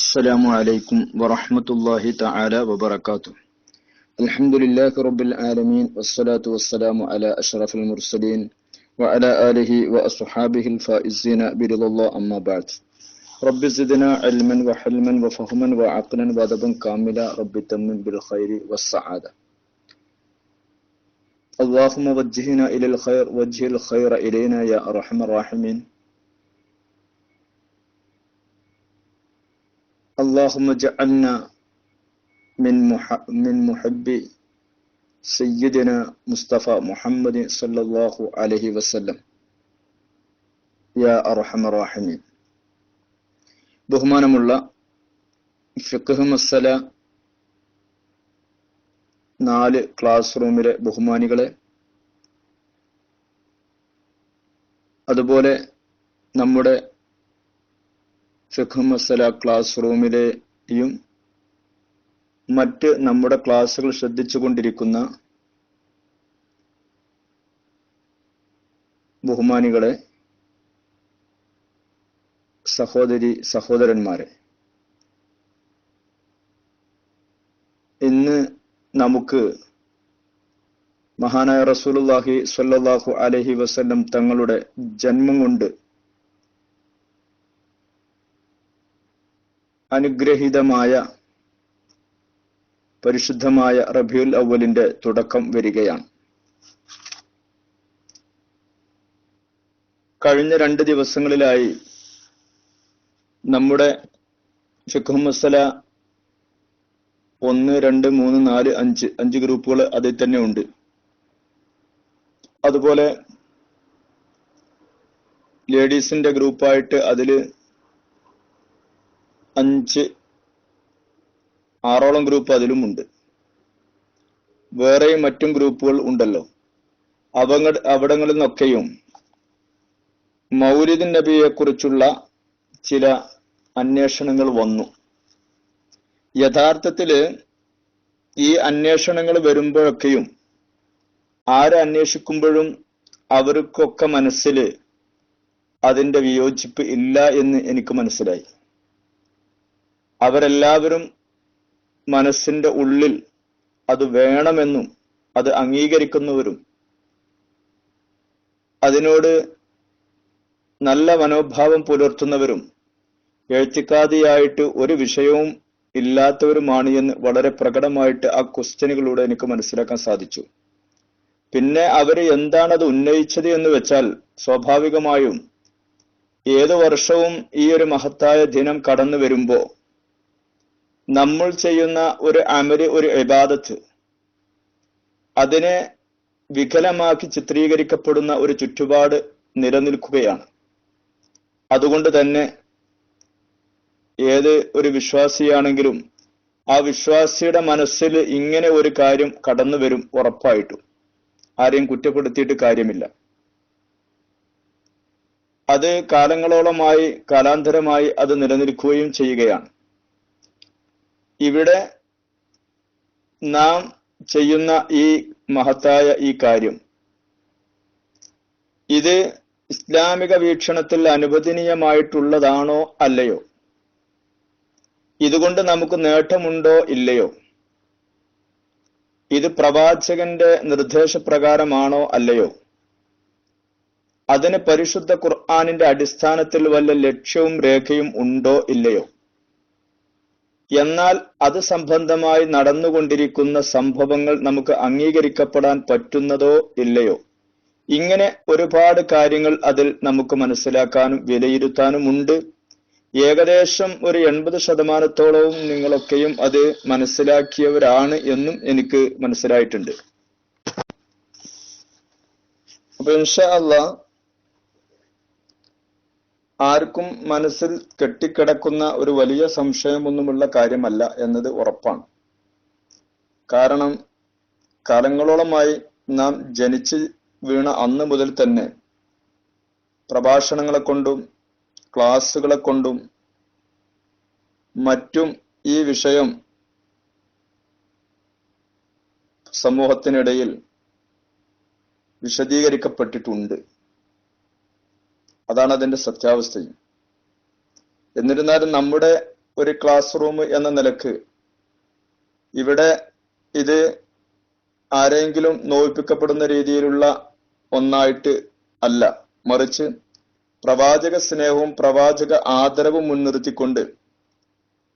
السلام عليكم ورحمة الله تعالى وبركاته. الحمد لله رب العالمين والصلاة والسلام على أشرف المرسلين وعلى آله وأصحابه الفائزين برضا الله أما بعد. رب زدنا علما وحلما وفهما وعقلا وأدبا كاملا رب تمن بالخير والسعادة. اللهم وجهنا إلى الخير وجه الخير إلينا يا أرحم الراحمين. اللهم اجعلنا من مح من محب سيدنا مصطفى محمد صلى الله عليه وسلم يا أرحم الراحمين ബഹുമാനമുള്ള ഫിഖ് മസല നാല് ക്ലാസ് റൂമിലെ ബഹുമാനികളെ അതുപോലെ നമ്മുടെ ഫിഖ് മസല ക്ലാസ് റൂമിലെയും മറ്റ് നമ്മുടെ ക്ലാസ്സുകൾ ശ്രദ്ധിച്ചുകൊണ്ടിരിക്കുന്ന ബഹുമാനികളെ സഹോദരി സഹോദരന്മാരെ. ഇന്ന് നമുക്ക് മഹാനായ റസൂലുള്ളാഹി സ്വല്ലല്ലാഹു അലഹി വസല്ലം തങ്ങളുടെ ജന്മം കൊണ്ട് അനുഗ്രഹീതമായ പരിശുദ്ധമായ റബിയുൽ അവലിന്റെ തുടക്കം വരികയാണ്. കഴിഞ്ഞ രണ്ട് ദിവസങ്ങളിലായി നമ്മുടെ ഫിഖ് മസല ഒന്ന് രണ്ട് മൂന്ന് നാല് അഞ്ച് അഞ്ച് ഗ്രൂപ്പുകൾ അതിൽ തന്നെ ഉണ്ട്. അതുപോലെ ലേഡീസിന്റെ ഗ്രൂപ്പായിട്ട് അതിൽ അഞ്ച് ആറോളം ഗ്രൂപ്പ് അതിലുമുണ്ട്. വേറെയും മറ്റും ഗ്രൂപ്പുകൾ ഉണ്ടല്ലോ. അവങ്ങ അവിടങ്ങളിൽ നിന്നൊക്കെയും മൗലിദ് നബിയെ കുറിച്ചുള്ള ചില അന്വേഷണങ്ങൾ വന്നു. യഥാർത്ഥത്തിൽ ഈ അന്വേഷണങ്ങൾ വരുമ്പോഴൊക്കെയും ആരെ അന്വേഷിക്കുമ്പോഴും അവർക്കൊക്കെ മനസ്സിൽ അതിന്റെ വിയോജിപ്പ് ഇല്ല എന്ന് എനിക്ക് മനസ്സിലായി. അവരെല്ലാവരും മനസ്സിന്റെ ഉള്ളിൽ അത് വേണമെന്നും അത് അംഗീകരിക്കുന്നവരും അതിനോട് നല്ല മനോഭാവം പുലർത്തുന്നവരും എഴുത്തിക്കാതിയായിട്ട് ഒരു വിഷയവും ഇല്ലാത്തവരുമാണ് എന്ന് വളരെ പ്രകടമായിട്ട് ആ ക്വസ്റ്റ്യനുകളിലൂടെ എനിക്ക് മനസ്സിലാക്കാൻ സാധിച്ചു. പിന്നെ അവർ എന്താണ് അത് ഉന്നയിച്ചത് എന്ന് വെച്ചാൽ സ്വാഭാവികമായും ഏതു വർഷവും ഈ ഒരു മഹത്തായ ദിനം കടന്നു വരുമ്പോ നമ്മൾ ചെയ്യുന്ന ഒരു അമര് ഒരു ഇബാദത്ത് അതിനെ വികലമാക്കി ചിത്രീകരിക്കപ്പെടുന്ന ഒരു ചുറ്റുപാട് നിലനിൽക്കുകയാണ്. അതുകൊണ്ട് തന്നെ ഏത് ഒരു വിശ്വാസിയാണെങ്കിലും ആ വിശ്വാസിയുടെ മനസ്സിൽ ഇങ്ങനെ ഒരു കാര്യം കടന്നു വരും ഉറപ്പായിട്ടും. ആരെയും കുറ്റപ്പെടുത്തിയിട്ട് കാര്യമില്ല. അത് കാലങ്ങളോളമായി കാലാന്തരമായി അത് നിലനിൽക്കുകയും ചെയ്യുകയാണ്. ഇവിടെ നാം ചെയ്യുന്ന ഈ മഹത്തായ ഈ കാര്യം. ഇത് ഇസ്ലാമിക വീക്ഷണത്തിൽ അനുവദനീയമായിട്ടുള്ളതാണോ അല്ലയോ? ഇതുകൊണ്ട് നമുക്ക് നേട്ടമുണ്ടോ ഇല്ലയോ? ഇത് പ്രവാചകന്റെ നിർദ്ദേശപ്രകാരമാണോ അല്ലയോ? അതിന് പരിശുദ്ധ ഖുർആാനിന്റെ അടിസ്ഥാനത്തിൽ വല്ല ലക്ഷ്യവും രേഖയും ഉണ്ടോ ഇല്ലയോ? എന്നാൽ അത് സംബന്ധമായി നടന്നുകൊണ്ടിരിക്കുന്ന സംഭവങ്ങൾ നമുക്ക് അംഗീകരിക്കപ്പെടാൻ പറ്റുന്നതോ ഇല്ലയോ? ഇങ്ങനെ ഒരുപാട് കാര്യങ്ങൾ അതിൽ നമുക്ക് മനസ്സിലാക്കാനും വിലയിരുത്താനും ഉണ്ട്. ഏകദേശം ഒരു എൺപത് ശതമാനത്തോളവും നിങ്ങളൊക്കെയും അത് മനസ്സിലാക്കിയവരാണ് എന്നും എനിക്ക് മനസ്സിലായിട്ടുണ്ട്. അപ്പൊ ഇൻഷാ അല്ല ആർക്കും മനസ്സിൽ കെട്ടിക്കിടക്കുന്ന ഒരു വലിയ സംശയമൊന്നുമുള്ള കാര്യമല്ല എന്നത് ഉറപ്പാണ്. കാരണം കാലങ്ങളോളമായി നാം ജനിച്ച് വീണ അന്ന് മുതൽ തന്നെ പ്രഭാഷണങ്ങളെ കൊണ്ടും ക്ലാസ്സുകളെ കൊണ്ടും മറ്റും ഈ വിഷയം സമൂഹത്തിനിടയിൽ വിശദീകരിക്കപ്പെട്ടിട്ടുണ്ട്. അതാണ് അതിന്റെ സത്യാവസ്ഥയും എന്നിരുന്നാലും നമ്മുടെ ഒരു ക്ലാസ് റൂം എന്ന നിലയ്ക്ക് ഇവിടെ ഇത് ആരെങ്കിലും നോയിപ്പിക്കപ്പെടുന്ന രീതിയിലുള്ള ഒന്നായിട്ട് അല്ല. മറിച്ച് പ്രവാചക സ്നേഹവും പ്രവാചക ആദരവും മുൻനിർത്തിക്കൊണ്ട്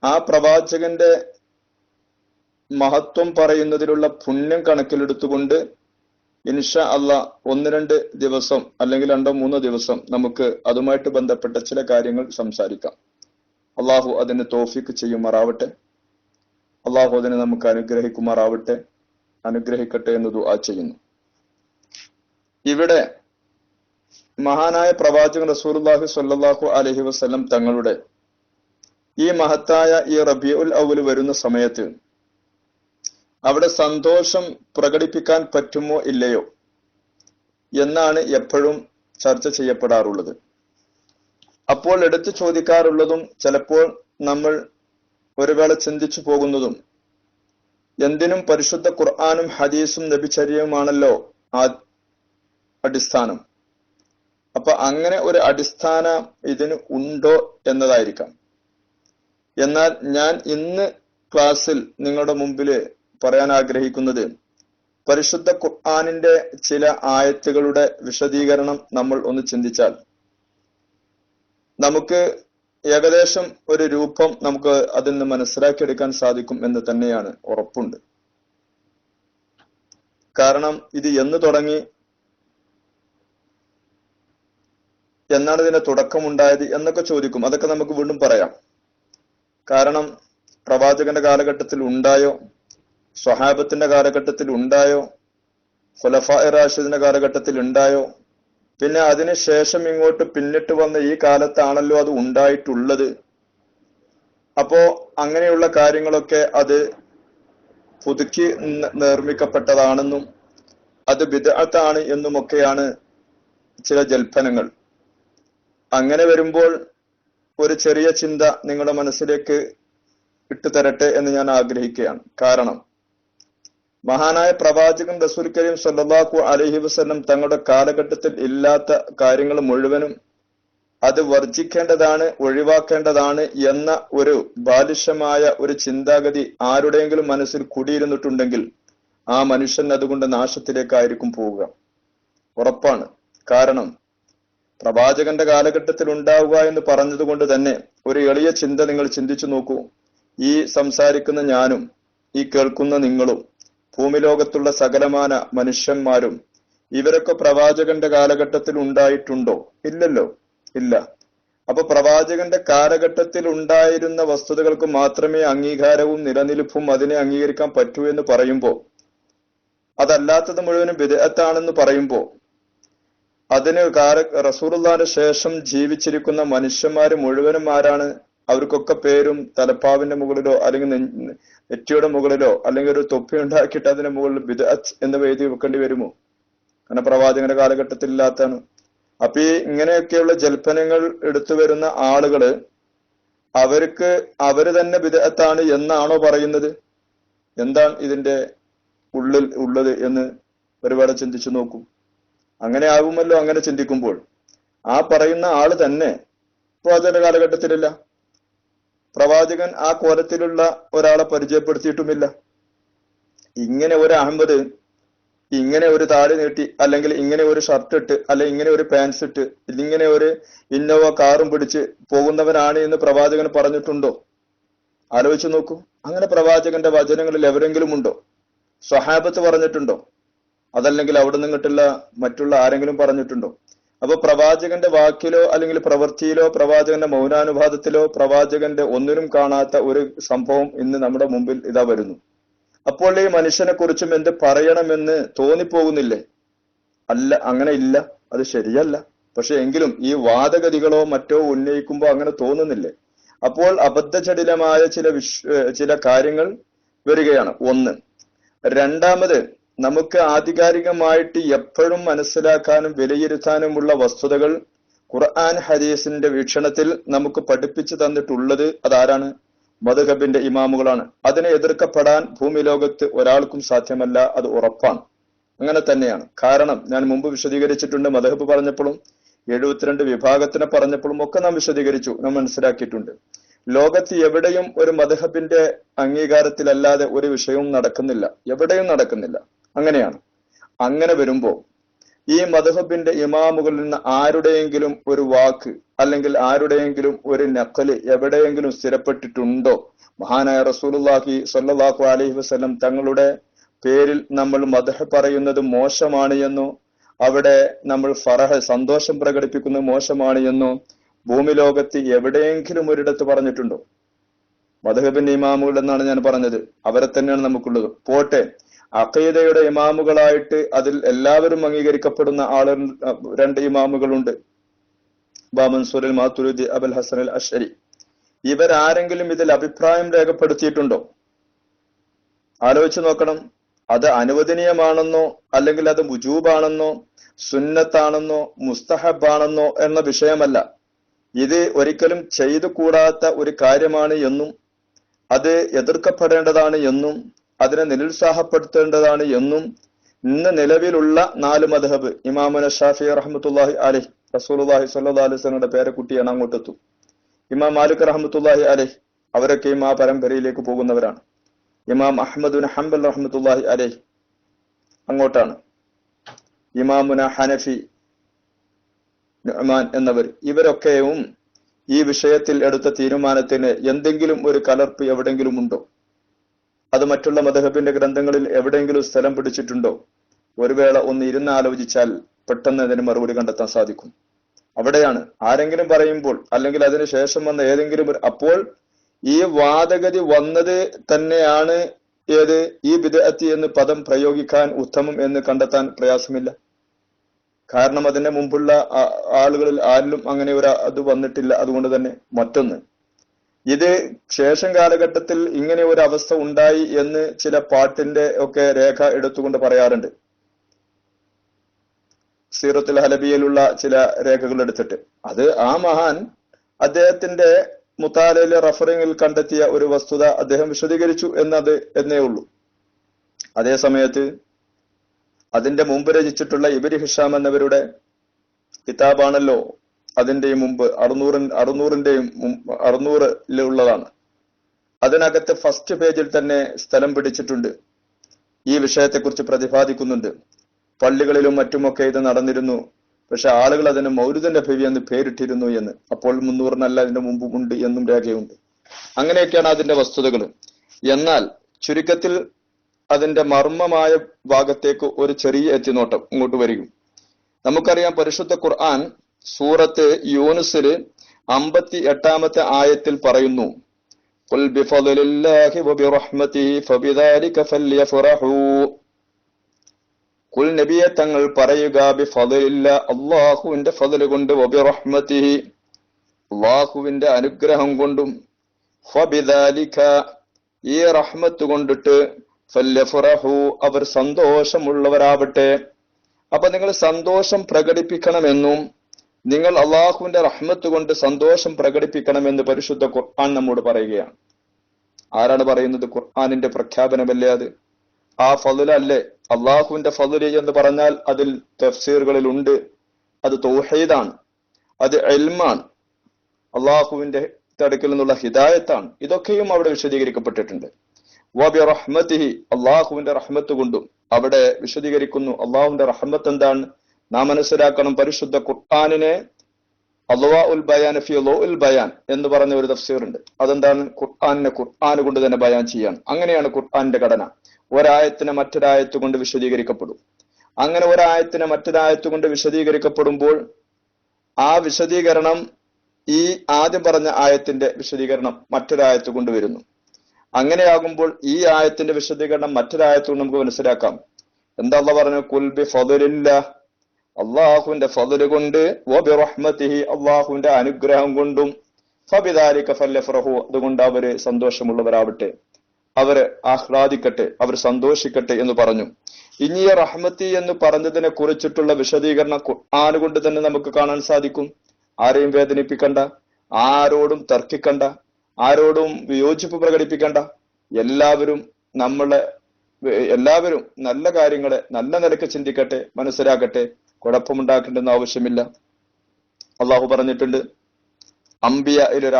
ആ പ്രവാചകന്റെ മഹത്വം പറയുന്നതിലുള്ള പുണ്യം കണക്കിലെടുത്തുകൊണ്ട് ഇൻഷ അല്ല ഒന്ന് രണ്ട് ദിവസം അല്ലെങ്കിൽ രണ്ടോ മൂന്നോ ദിവസം നമുക്ക് അതുമായിട്ട് ബന്ധപ്പെട്ട ചില കാര്യങ്ങൾ സംസാരിക്കാം. അള്ളാഹു അതിന് തോഫിക്ക് ചെയ്യുമാറാവട്ടെ. അള്ളാഹു അതിനെ നമുക്ക് അനുഗ്രഹിക്കുമാറാവട്ടെ. അനുഗ്രഹിക്കട്ടെ എന്ന് ദുആ ചെയ്യുന്നു. ഇവിടെ മഹാനായ പ്രവാചകൻ റസൂലുള്ളാഹി സല്ലാഹു അലഹി വസ്ലം തങ്ങളുടെ ഈ മഹത്തായ ഈ റബിയുൽ അവൽ വരുന്ന സമയത്ത് അവിടെ സന്തോഷം പ്രകടിപ്പിക്കാൻ പറ്റുമോ ഇല്ലയോ എന്നാണ് എപ്പോഴും ചർച്ച ചെയ്യപ്പെടാറുള്ളത്. അപ്പോൾ എടുത്തു ചോദിക്കാറുള്ളതും ചിലപ്പോൾ നമ്മൾ ഒരുവേള ചിന്തിച്ചു പോകുന്നതും. എന്തിനും പരിശുദ്ധ ഖുർആാനും ഹദീസും നബിചര്യവുമാണല്ലോ ആ അടിസ്ഥാനം. അപ്പൊ അങ്ങനെ ഒരു അടിസ്ഥാന ഇതിന് ഉണ്ടോ എന്നതായിരിക്കാം. എന്നാൽ ഞാൻ ഇന്ന് ക്ലാസ്സിൽ നിങ്ങളുടെ മുമ്പിൽ പറയാൻ ആഗ്രഹിക്കുന്നത്. പരിശുദ്ധ ഖുർആാനിന്റെ ചില ആയത്തുകളുടെ വിശദീകരണം നമ്മൾ ഒന്ന് ചിന്തിച്ചാൽ നമുക്ക് ഏകദേശം ഒരു രൂപം നമുക്ക് അതിൽ നിന്ന് മനസ്സിലാക്കിയെടുക്കാൻ സാധിക്കും എന്ന് തന്നെയാണ് ഉറപ്പുണ്ട്. കാരണം ഇത് എന്ന് തുടങ്ങി എന്നാണ് ഇതിന്റെ തുടക്കമുണ്ടായത് എന്നൊക്കെ ചോദിക്കും. അതൊക്കെ നമുക്ക് വീണ്ടും പറയാം. കാരണം പ്രവാചകന്റെ കാലഘട്ടത്തിൽ ഉണ്ടായോ? സ്വഹാബത്തിന്റെ കാലഘട്ടത്തിൽ ഉണ്ടായോ? ഖുലഫ റാഷിദിന്റെ കാലഘട്ടത്തിൽ ഉണ്ടായോ? പിന്നെ അതിനുശേഷം ഇങ്ങോട്ട് പിന്നിട്ട് വന്ന ഈ കാലത്താണല്ലോ അത് ഉണ്ടായിട്ടുള്ളത്. അപ്പോ അങ്ങനെയുള്ള കാര്യങ്ങളൊക്കെ അത് പുതുക്കി നിർമ്മിക്കപ്പെട്ടതാണെന്നും അത് ബിദഅത്താണ് എന്നുമൊക്കെയാണ് ചില ജൽപ്പനങ്ങൾ. അങ്ങനെ വരുമ്പോൾ ഒരു ചെറിയ ചിന്ത നിങ്ങളുടെ മനസ്സിലേക്ക് ഇട്ടുതരട്ടെ എന്ന് ഞാൻ ആഗ്രഹിക്കുകയാണ്. കാരണം മഹാനായ പ്രവാചകൻ റസൂൽ കരീം സല്ലല്ലാഹു അലൈഹി വസല്ലം തങ്ങളുടെ കാലഘട്ടത്തിൽ ഇല്ലാത്ത കാര്യങ്ങൾ മുഴുവനും അത് വർജിക്കേണ്ടതാണ് ഒഴിവാക്കേണ്ടതാണ് എന്ന ഒരു ബാലിശമായ ഒരു ചിന്താഗതി ആരുടെയെങ്കിലും മനസ്സിൽ കുടിയിരുന്നിട്ടുണ്ടെങ്കിൽ ആ മനുഷ്യൻ അതുകൊണ്ട് നാശത്തിലേക്കായിരിക്കും പോവുക. ഉറപ്പാണ്. കാരണം പ്രവാചകന്റെ കാലഘട്ടത്തിൽ ഉണ്ടാവുക എന്ന് പറഞ്ഞതുകൊണ്ട് തന്നെ ഒരു എളിയ ചിന്ത നിങ്ങൾ ചിന്തിച്ചു നോക്കൂ. ഈ സംസാരിക്കുന്ന ഞാനും ഈ കേൾക്കുന്ന നിങ്ങളും ഭൂമിലോകത്തുള്ള സകലമാന മനുഷ്യന്മാരും ഇവരൊക്കെ പ്രവാചകന്റെ കാലഘട്ടത്തിൽ ഉണ്ടായിട്ടുണ്ടോ? ഇല്ലല്ലോ. ഇല്ല. അപ്പൊ പ്രവാചകന്റെ കാലഘട്ടത്തിൽ ഉണ്ടായിരുന്ന വസ്തുതകൾക്ക് മാത്രമേ അംഗീകാരവും നിലനിൽപ്പും അതിനെ അംഗീകരിക്കാൻ പറ്റൂ എന്ന് പറയുമ്പോ അതല്ലാത്തത് മുഴുവനും വിദഗ്ധത്താണെന്ന് പറയുമ്പോൾ അതിന് കാല റസൂറുള്ളാന്റെ ശേഷം ജീവിച്ചിരിക്കുന്ന മനുഷ്യന്മാര് മുഴുവനും ആരാണ്? അവർക്കൊക്കെ പേരും തലപ്പാവിന്റെ മുകളിലോ അല്ലെങ്കിൽ നെറ്റിയുടെ മുകളിലോ അല്ലെങ്കിൽ ഒരു തൊപ്പി ഉണ്ടാക്കിയിട്ട് അതിന്റെ മുകളിൽ ബിദഅത്ത് എന്ന് എഴുതി വെക്കേണ്ടി വരുമോ? കാരണം പ്രവാചകന്റെ കാലഘട്ടത്തിൽ ഇല്ലാത്തതാണ്. അപ്പൊ ഈ ഇങ്ങനെയൊക്കെയുള്ള ജൽപ്പനങ്ങൾ എടുത്തു വരുന്ന ആളുകൾ അവർക്ക് അവർ തന്നെ വിദഗ്ധാണ് എന്നാണോ പറയുന്നത്? എന്താണ് ഇതിന്റെ ഉള്ളിൽ ഉള്ളത് എന്ന് ഒരുപാട് ചിന്തിച്ചു നോക്കും. അങ്ങനെ ആകുമല്ലോ അങ്ങനെ ചിന്തിക്കുമ്പോൾ. ആ പറയുന്ന ആൾ തന്നെ പ്രവാചകന്റെ കാലഘട്ടത്തിലില്ല. പ്രവാചകൻ ആ കോലത്തിലുള്ള ഒരാളെ പരിചയപ്പെടുത്തിയിട്ടുമില്ല. ഇങ്ങനെ ഒരു അഹമ്മദ് ഇങ്ങനെ ഒരു താടി നീട്ടി അല്ലെങ്കിൽ ഇങ്ങനെ ഒരു ഷർട്ട് ഇട്ട് അല്ലെങ്കിൽ ഇങ്ങനെ ഒരു പാൻസ് ഇട്ട് ഇങ്ങനെ ഒരു ഇന്നോവ കാറും പിടിച്ച് പോകുന്നവനാണ് എന്ന് പ്രവാചകൻ പറഞ്ഞിട്ടുണ്ടോ? ആലോചിച്ചു നോക്കൂ. അങ്ങനെ പ്രവാചകന്റെ വചനങ്ങളിൽ എവരെങ്കിലും ഉണ്ടോ? സ്വഹാബത്ത് പറഞ്ഞിട്ടുണ്ടോ? അതല്ലെങ്കിൽ അവിടെ നിന്നിട്ടുള്ള മറ്റുള്ള ആരെങ്കിലും പറഞ്ഞിട്ടുണ്ടോ? അപ്പൊ പ്രവാചകന്റെ വാക്കിലോ അല്ലെങ്കിൽ പ്രവൃത്തിയിലോ പ്രവാചകന്റെ മൗനാനുവാദത്തിലോ പ്രവാചകന്റെ ഒന്നിനും കാണാത്ത ഒരു സംഭവം ഇന്ന് നമ്മുടെ മുമ്പിൽ ഇതാ വരുന്നു. അപ്പോൾ ഈ മനുഷ്യനെ കുറിച്ചും എന്ത് പറയണമെന്ന് തോന്നിപ്പോകുന്നില്ലേ? അല്ല അങ്ങനെ ഇല്ല. അത് ശരിയല്ല. പക്ഷെ എങ്കിലും ഈ വാദഗതികളോ മറ്റോ ഉന്നയിക്കുമ്പോൾ അങ്ങനെ തോന്നുന്നില്ലേ? അപ്പോൾ അബദ്ധചടിലമായ ചില ചില കാര്യങ്ങൾ വരികയാണ്. ഒന്ന് രണ്ടാമത് നമുക്ക് ആധികാരികമായിട്ട് എപ്പോഴും മനസ്സിലാക്കാനും വിലയിരുത്താനുമുള്ള വസ്തുതകൾ ഖുർആൻ ഹദീസിന്റെ വീക്ഷണത്തിൽ നമുക്ക് പഠിപ്പിച്ചു തന്നിട്ടുള്ളത് അതാരാണ്? മധുഹബിന്റെ ഇമാമുകളാണ്. അതിനെ എതിർക്കപ്പെടാൻ ഭൂമി ലോകത്ത് ഒരാൾക്കും സാധ്യമല്ല അത് ഉറപ്പാണ്. അങ്ങനെ തന്നെയാണ്. കാരണം ഞാൻ മുമ്പ് വിശദീകരിച്ചിട്ടുണ്ട് മധഹബ് പറഞ്ഞപ്പോഴും എഴുപത്തിരണ്ട് വിഭാഗത്തിനെ പറഞ്ഞപ്പോഴും ഒക്കെ നാം വിശദീകരിച്ചു നാം മനസ്സിലാക്കിയിട്ടുണ്ട്. ലോകത്ത് എവിടെയും ഒരു മധഹബിന്റെ അംഗീകാരത്തിലല്ലാതെ ഒരു വിഷയവും നടക്കുന്നില്ല. എവിടെയും നടക്കുന്നില്ല. അങ്ങനെയാണ്. അങ്ങനെ വരുമ്പോൾ ഈ മധുഹബിന്റെ ഇമാമുകളിൽ നിന്ന് ആരുടെയെങ്കിലും ഒരു വാക്ക് അല്ലെങ്കിൽ ആരുടെയെങ്കിലും ഒരു നക്കൽ എവിടെയെങ്കിലും സ്ഥിരപ്പെട്ടിട്ടുണ്ടോ? മഹാനായ റസൂലുള്ളാഹി സല്ലാഹു അലഹി വസ്ലം തങ്ങളുടെ പേരിൽ നമ്മൾ മദഹ പറയുന്നത് മോശമാണ് എന്നോ അവിടെ നമ്മൾ ഫറഹ സന്തോഷം പ്രകടിപ്പിക്കുന്നത് മോശമാണ് എന്നോ ഭൂമി ലോകത്ത് എവിടെയെങ്കിലും ഒരിടത്ത് പറഞ്ഞിട്ടുണ്ടോ? മധുഹബിന്റെ ഇമാമുകൾ എന്നാണ് ഞാൻ പറഞ്ഞത്. അവരെ തന്നെയാണ് നമുക്കുള്ളത്. പോട്ടെ. അഖീദയുടെ ഇമാമുകളായിട്ട് അതിൽ എല്ലാവരും അംഗീകരിക്കപ്പെടുന്ന ആൾ രണ്ട് ഇമാമുകളുണ്ട്. ബാമൻസൂരിൽ മാത്തുരുദ്ദി അബൽ ഹസൻ അൽ അഷരി ഇവരാരെങ്കിലും ഇതിൽ അഭിപ്രായം രേഖപ്പെടുത്തിയിട്ടുണ്ടോ? ആലോചിച്ചു നോക്കണം. അത് അനുവദനീയമാണെന്നോ അല്ലെങ്കിൽ അത് മുജൂബാണെന്നോ സുന്നത്താണെന്നോ മുസ്തഹബാണെന്നോ എന്ന വിഷയമല്ല. ഇത് ഒരിക്കലും ചെയ്തു കൂടാത്ത ഒരു കാര്യമാണ് എന്നും അത് എതിർക്കപ്പെടേണ്ടതാണ് എന്നും അതിനെ നിരുത്സാഹപ്പെടുത്തേണ്ടതാണ് എന്നും ഇന്ന് നിലവിലുള്ള നാല് മധഹബ് ഇമാമുന ഷാഫി റഹമത്തുല്ലാഹി അലഹ് റസൂലുല്ലാഹി സല്ലാ അലൈഹി പേരെ പേരക്കുട്ടിയാണ് അങ്ങോട്ടെത്തും. ഇമാം മാലിക് റഹമത്തുല്ലാഹി അലഹ് അവരൊക്കെയും ആ പരമ്പരയിലേക്ക് പോകുന്നവരാണ്. ഇമാം അഹമ്മദുൻ ഹംബൽ റഹമത്തുല്ലാഹി അലഹ് അങ്ങോട്ടാണ്. ഇമാമുന ഹനഫി നുഹ്മാൻ എന്നവർ ഇവരൊക്കെയും ഈ വിഷയത്തിൽ എടുത്ത തീരുമാനത്തിന് എന്തെങ്കിലും ഒരു കലർപ്പ് എവിടെങ്കിലും ഉണ്ടോ? അത് മറ്റുള്ള മദഹബിന്റെ ഗ്രന്ഥങ്ങളിൽ എവിടെയെങ്കിലും സ്ഥലം പിടിച്ചിട്ടുണ്ടോ? ഒരു വേള ഒന്ന് ഇരുന്ന് ആലോചിച്ചാൽ പെട്ടെന്ന് അതിന് മറുപടി കണ്ടെത്താൻ സാധിക്കും. അവിടെയാണ്. ആരെങ്കിലും പറയുമ്പോൾ അല്ലെങ്കിൽ അതിന് ശേഷം വന്ന ഏതെങ്കിലും അപ്പോൾ ഈ വാദഗതി വന്നത് തന്നെയാണ് ഏത്? ഈ വിദഗ്ധി എന്ന് പദം പ്രയോഗിക്കാൻ ഉത്തമം എന്ന് കണ്ടെത്താൻ പ്രയാസമില്ല. കാരണം അതിന്റെ മുമ്പുള്ള ആളുകളിൽ ആരിലും അങ്ങനെ ഒരു അത് വന്നിട്ടില്ല. അതുകൊണ്ട് തന്നെ മറ്റൊന്ന്. ഇത് ശേഷം കാലഘട്ടത്തിൽ ഇങ്ങനെ ഒരു അവസ്ഥ ഉണ്ടായി എന്ന് ചില പാട്ടിന്റെ ഒക്കെ രേഖ എടുത്തുകൊണ്ട് പറയാറുണ്ട്. സീറത്തുൽ ഹലബിയിലുള്ള ചില രേഖകൾ എടുത്തിട്ട്. അത് ആ മഹാൻ അദ്ദേഹത്തിന്റെ മുത്താലയിലെ റഫറിങ്ങിൽ കണ്ടെത്തിയ ഒരു വസ്തുത അദ്ദേഹം വിശദീകരിച്ചു എന്നത് എന്നേ ഉള്ളൂ. അതേ സമയത്ത് അതിന്റെ മുമ്പ് രചിച്ചിട്ടുള്ള ഇബരി ഹിഷാം എന്നവരുടെ കിതാബാണല്ലോ അതിന്റെ മുമ്പ് അറുന്നൂറി അറുന്നൂറിന്റെയും അറുന്നൂറിലുള്ളതാണ് അതിനകത്ത് ഫസ്റ്റ് പേജിൽ തന്നെ സ്ഥലം പിടിച്ചിട്ടുണ്ട്. ഈ വിഷയത്തെക്കുറിച്ച് പ്രതിപാദിക്കുന്നുണ്ട്. പള്ളികളിലും മറ്റുമൊക്കെ ഇത് നടന്നിരുന്നു. പക്ഷെ ആളുകൾ അതിന് മൗരുദ നബി എന്ന് പേരിട്ടിരുന്നു എന്ന്. അപ്പോൾ മുന്നൂറിനല്ല അതിന്റെ മുമ്പും ഉണ്ട് എന്നും രേഖയുണ്ട്. അങ്ങനെയൊക്കെയാണ് അതിന്റെ വസ്തുതകൾ. എന്നാൽ ചുരുക്കത്തിൽ അതിന്റെ മർമ്മമായ ഭാഗത്തേക്ക് ഒരു ചെറിയ എത്തിനോട്ടം ഇങ്ങോട്ട് വരികയും. നമുക്കറിയാം പരിശുദ്ധ ഖുർആൻ സൂറത്ത് യൂനുസിൽ അമ്പത്തി എട്ടാമത്തെ ആയത്തിൽ പറയുന്നു കുൽ നബിയെ തങ്ങൾ പറയുക ബി ഫതിലില്ല അള്ളാഹുവിന്റെ കൊണ്ട് വബിറഹ്മത്തിഹി അള്ളാഹുവിന്റെ അനുഗ്രഹം കൊണ്ടും ഫബിദാലിക ഈ റഹ്മത്ത് കൊണ്ടിട്ട് ഫല്യഫുറഹു അവർ സന്തോഷമുള്ളവരാവട്ടെ. അപ്പൊ നിങ്ങൾ സന്തോഷം പ്രകടിപ്പിക്കണമെന്നും നിങ്ങൾ അള്ളാഹുവിന്റെ റഹ്മത്ത് കൊണ്ട് സന്തോഷം പ്രകടിപ്പിക്കണമെന്ന് പരിശുദ്ധ ഖുർആൻ നമ്മോട് പറയുകയാണ്. ആരാണ് പറയുന്നത് ഖുർആാനിന്റെ പ്രഖ്യാപനമല്ലേ അത്? ആ ഫضലല്ലേ അള്ളാഹുവിന്റെ ഫضൽ എന്ന് പറഞ്ഞാൽ അതിൽ തഫ്സീറുകളിൽ ഉണ്ട്. അത് തൗഹീദാണ്. അത് എൽമാണ് അള്ളാഹുവിന്റെ തടുക്കിൽ നിന്നുള്ള ഹിദായത്താണ്. ഇതൊക്കെയും അവിടെ വിശദീകരിക്കപ്പെട്ടിട്ടുണ്ട്. വബി റഹ്മത്തിഹി അള്ളാഹുവിന്റെ റഹ്മത്ത് കൊണ്ടും അവിടെ വിശദീകരിക്കുന്നു. അള്ളാഹുവിന്റെ റഹ്മത്ത് എന്താണ്? നാം മനസ്സിലാക്കണം പരിശുദ്ധ ഖുർആാനിനെ അള്ളവാ ഉൽ ബയാൻ ഫി ലോ ഉൽ ബയാൻ എന്ന് പറഞ്ഞ ഒരു തഫ്സീറുണ്ട്. അതെന്താണ്? ഖുർആാനിനെ ഖുർആാന് കൊണ്ട് തന്നെ ബയാൻ ചെയ്യാണ്. അങ്ങനെയാണ് ഖുർആാനിന്റെ ഘടന. ഒരായത്തിനെ മറ്റൊരായത്ത് കൊണ്ട് വിശദീകരിക്കപ്പെടും. അങ്ങനെ ഒരായത്തിനെ മറ്റൊരായത്ത് കൊണ്ട് വിശദീകരിക്കപ്പെടുമ്പോൾ ആ വിശദീകരണം ഈ ആദ്യം പറഞ്ഞ ആയത്തിന്റെ വിശദീകരണം മറ്റൊരായത്ത് കൊണ്ട് വരുന്നു. അങ്ങനെയാകുമ്പോൾ ഈ ആയത്തിന്റെ വിശദീകരണം മറ്റൊരായത്ത് കൊണ്ട് നമുക്ക് മനസ്സിലാക്കാം. എന്താ പറഞ്ഞു കുൽബി ഫضലില്ല അള്ളാഹുവിന്റെ ഫതിൽ കൊണ്ട് അള്ളാഹുവിന്റെ അനുഗ്രഹം കൊണ്ടും ഫബിദാലിക ഫല്ലഫറഹു അതുകൊണ്ട് അവർ സന്തോഷമുള്ളവരാവട്ടെ. അവർ ആഹ്ലാദിക്കട്ടെ അവർ സന്തോഷിക്കട്ടെ എന്ന് പറഞ്ഞു. ഇനി റഹ്മത്തി എന്ന് പറഞ്ഞതിനെ കുറിച്ചിട്ടുള്ള വിശദീകരണം ആനുകൊണ്ട് തന്നെ നമുക്ക് കാണാൻ സാധിക്കും. ആരെയും വേദനിപ്പിക്കണ്ട ആരോടും തർക്കിക്കണ്ട ആരോടും വിയോജിപ്പ് പ്രകടിപ്പിക്കണ്ട. എല്ലാവരും നമ്മളെ എല്ലാവരും നല്ല കാര്യങ്ങളെ നല്ല നിലയ്ക്ക് ചിന്തിക്കട്ടെ മനസ്സിലാക്കട്ടെ. കുഴപ്പമുണ്ടാക്കേണ്ടെന്ന് ആവശ്യമില്ല. അള്ളാഹു പറഞ്ഞിട്ടുണ്ട് അംബിയയിൽ ഒരു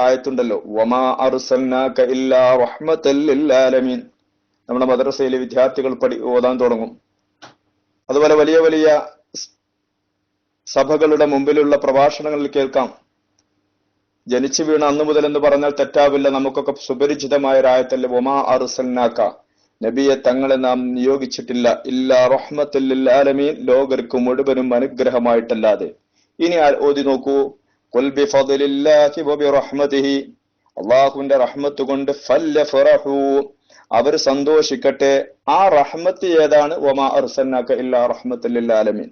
നമ്മുടെ മദ്രസയിലെ വിദ്യാർത്ഥികൾ പഠി ഓതാൻ തുടങ്ങും. അതുപോലെ വലിയ വലിയ സഭകളുടെ മുമ്പിലുള്ള പ്രഭാഷണങ്ങളിൽ കേൾക്കാം. ജനിച്ചു വീണ അന്നു മുതൽ എന്ന് പറഞ്ഞാൽ തെറ്റാവില്ല നമുക്കൊക്കെ സുപരിചിതമായ ഒരായത്തല്ലേ ഒമാ അറുസൽനാക്ക നബിയെ തങ്ങളെ നാം നിയോഗിച്ചിട്ടില്ല. ഇല്ലാ റഹ്മത്തുൽ ആലമീൻ. ലോകർക്ക് മുഴുവനും അനുഗ്രഹമായിട്ടല്ലാതെ. ഇനി ഓതി നോക്കൂ? "ഖുൽ ബിഫദ്ലില്ലാഹി വബിറഹ്മതിഹി" അള്ളാഹുവിന്റെ റഹ്മത്ത് കൊണ്ട് അവർ സന്തോഷിക്കട്ടെ. ആ റഹ്മത്ത് ഏതാണ്? ഇല്ലാ റഹ്മത്തുൽ ആലമീൻ.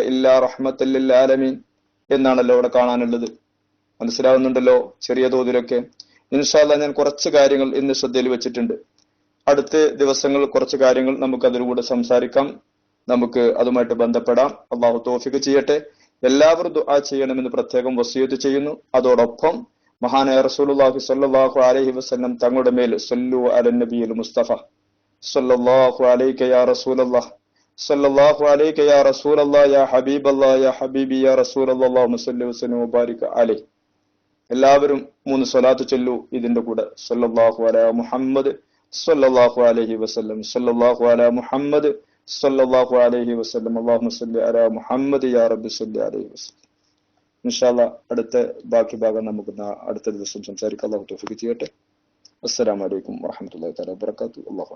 ഇല്ലാ റഹ്മത്തുൽ ആലമീൻ എന്നാണല്ലോ ഇവിടെ കാണാനുള്ളത്. മനസ്സിലാവുന്നുണ്ടല്ലോ ചെറിയ തോതിലൊക്കെ. ഇൻഷാല്ല ഞാൻ കുറച്ച് കാര്യങ്ങൾ ഇന്ന് ശ്രദ്ധയിൽ വെച്ചിട്ടുണ്ട്. അടുത്ത ദിവസങ്ങൾ കുറച്ച് കാര്യങ്ങൾ നമുക്ക് അതിലൂടെ സംസാരിക്കാം. നമുക്ക് അതുമായിട്ട് ബന്ധപ്പെടാം. അള്ളാഹു തോഫിക്ക് ചെയ്യട്ടെ. എല്ലാവരും ദുആ ചെയ്യണമെന്ന് പ്രത്യേകം വസീത് ചെയ്യുന്നു. അതോടൊപ്പം മഹാനായ റസൂലുള്ളാഹി സ്വല്ലല്ലാഹു അലൈഹി വസല്ലം തങ്ങളുടെ മേൽ സല്ലു അലൻ നബിയിൽ മുസ്തഫ. സല്ലല്ലാഹു അലൈക യാ റസൂലല്ലാഹ്. സല്ലല്ലാഹു അലൈക യാ റസൂലല്ലാഹ് യാ ഹബീബല്ലാഹ് യാ ഹബീബി യാ റസൂലല്ലാഹ് മുസല്ലി സല്ലി വസല്ലം വബാരിക അലൈഹി എല്ലാവരും മൂന്ന് സ്വലാത്ത് ചൊല്ലു. ഇതിന്റെ കൂടെ സല്ലല്ലാഹു അലാ മുഹമ്മദ് സല്ലല്ലാഹു അലൈഹി വസല്ലം. സല്ലല്ലാഹു അലാ മുഹമ്മദ് സല്ലല്ലാഹു അലൈഹി വസല്ലം. അല്ലാഹുമ്മ സല്ലി അലാ മുഹമ്മദ് യാ റബ്ബി സല്ലി അലൈഹി വസല്ലം. ഇൻഷാല്ല അടുത്ത ബാക്കി ഭാഗം നമുക്ക് അടുത്ത ദിവസം സംസാരിക്കാം. അള്ളാഹു തൗഫീഖ് ചെയ്യട്ടെ. അസ്സലാമു അലൈക്കും വറഹ്മത്തുള്ളാഹി തആല വബറകാതുഹു. അല്ലാഹു